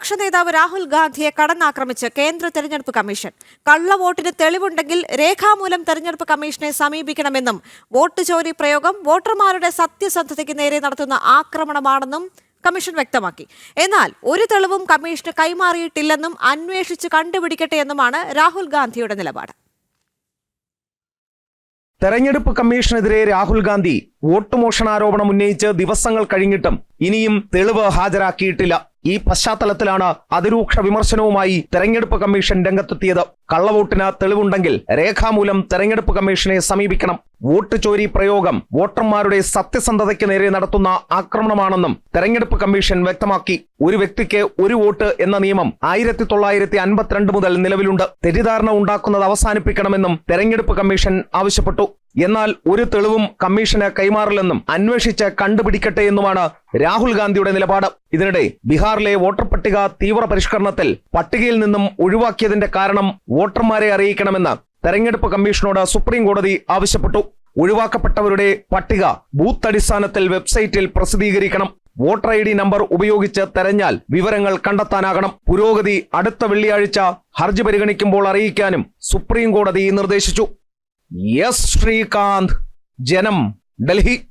പ്രതിപക്ഷ നേതാവ് രാഹുൽ ഗാന്ധിയെ കടന്നാക്രമിച്ച് കേന്ദ്ര തെരഞ്ഞെടുപ്പ് കമ്മീഷൻ. കള്ളവോട്ടിന് തെളിവുണ്ടെങ്കിൽ രേഖാമൂലം തെരഞ്ഞെടുപ്പ് കമ്മീഷനെ സമീപിക്കണമെന്നും വോട്ട് ചോരി പ്രയോഗം വോട്ടർമാരുടെ സത്യസന്ധതയ്ക്ക് നേരെ നടത്തുന്ന ആക്രമണമാണെന്നും കമ്മീഷൻ വ്യക്തമാക്കി. എന്നാൽ ഒരു തെളിവും കമ്മീഷന് കൈമാറിയിട്ടില്ലെന്നും അന്വേഷിച്ച് കണ്ടുപിടിക്കട്ടെ എന്നുമാണ് രാഹുൽ ഗാന്ധിയുടെ നിലപാട്. തെരഞ്ഞെടുപ്പ് കമ്മീഷനെതിരെ രാഹുൽ ഗാന്ധി വോട്ട് മോഷണാരോപണം ഉന്നയിച്ച് ദിവസങ്ങൾ കഴിഞ്ഞിട്ടും ഇനിയും തെളിവ് ഹാജരാക്കിയിട്ടില്ല. ഈ പശ്ചാത്തലത്തിലാണ് അതിരൂക്ഷ വിമർശനവുമായി തെരഞ്ഞെടുപ്പ് കമ്മീഷൻ രംഗത്തെത്തിയത്. കള്ളവോട്ടിന് തെളിവുണ്ടെങ്കിൽ രേഖാമൂലം തെരഞ്ഞെടുപ്പ് കമ്മീഷനെ സമീപിക്കണം. വോട്ട് ചോരി പ്രയോഗം വോട്ടർമാരുടെ സത്യസന്ധതയ്ക്ക് നേരെ നടത്തുന്ന ആക്രമണമാണെന്നും തെരഞ്ഞെടുപ്പ് കമ്മീഷൻ വ്യക്തമാക്കി. ഒരു വ്യക്തിക്ക് ഒരു വോട്ട് എന്ന നിയമം ആയിരത്തി തൊള്ളായിരത്തി അൻപത്തിരണ്ട് മുതൽ നിലവിലുണ്ട്. തെറ്റിദ്ധാരണ ഉണ്ടാക്കുന്നത് അവസാനിപ്പിക്കണമെന്നും തെരഞ്ഞെടുപ്പ് കമ്മീഷൻ ആവശ്യപ്പെട്ടു. എന്നാൽ ഒരു തെളിവും കമ്മീഷന് കൈമാറില്ലെന്നും അന്വേഷിച്ച് കണ്ടുപിടിക്കട്ടെ എന്നുമാണ് രാഹുൽ ഗാന്ധിയുടെ നിലപാട്. ഇതിനിടെ ബീഹാറിലെ വോട്ടർ പട്ടിക തീവ്ര പരിഷ്കരണത്തിൽ പട്ടികയിൽ നിന്നും ഒഴിവാക്കിയതിന്റെ കാരണം വോട്ടർമാരെ അറിയിക്കണമെന്ന് തെരഞ്ഞെടുപ്പ് കമ്മീഷനോട് സുപ്രീം കോടതി ആവശ്യപ്പെട്ടു. ഒഴിവാക്കപ്പെട്ടവരുടെ പട്ടിക ബൂത്ത് അടിസ്ഥാനത്തിൽ വെബ്സൈറ്റിൽ പ്രസിദ്ധീകരിക്കണം. വോട്ടർ ഐ ഡി നമ്പർ ഉപയോഗിച്ച് തെരഞ്ഞാൽ വിവരങ്ങൾ കണ്ടെത്താനാകണം. പുരോഗതി അടുത്ത വെള്ളിയാഴ്ച ഹർജി പരിഗണിക്കുമ്പോൾ അറിയിക്കാനും സുപ്രീം കോടതി നിർദ്ദേശിച്ചു. എസ് ശ്രീകാന്ത്. ജനം ഡൽഹി.